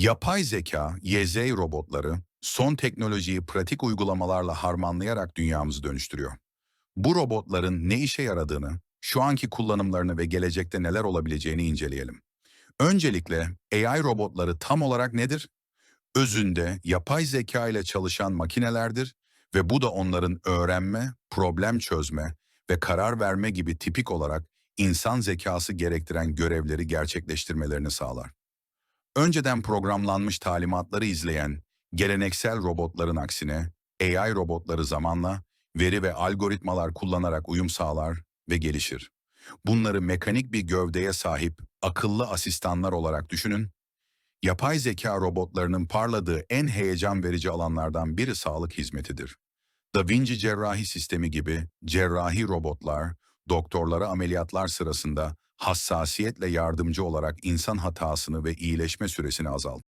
Yapay zeka, YZ robotları, son teknolojiyi pratik uygulamalarla harmanlayarak dünyamızı dönüştürüyor. Bu robotların ne işe yaradığını, şu anki kullanımlarını ve gelecekte neler olabileceğini inceleyelim. Öncelikle AI robotları tam olarak nedir? Özünde yapay zeka ile çalışan makinelerdir ve bu da onların öğrenme, problem çözme ve karar verme gibi tipik olarak insan zekası gerektiren görevleri gerçekleştirmelerini sağlar. Önceden programlanmış talimatları izleyen geleneksel robotların aksine AI robotları zamanla veri ve algoritmalar kullanarak uyum sağlar ve gelişir. Bunları mekanik bir gövdeye sahip akıllı asistanlar olarak düşünün. Yapay zeka robotlarının parladığı en heyecan verici alanlardan biri sağlık hizmetidir. Da Vinci cerrahi sistemi gibi cerrahi robotlar, doktorlara ameliyatlar sırasında hassasiyetle yardımcı olarak insan hatasını ve iyileşme süresini azaltır.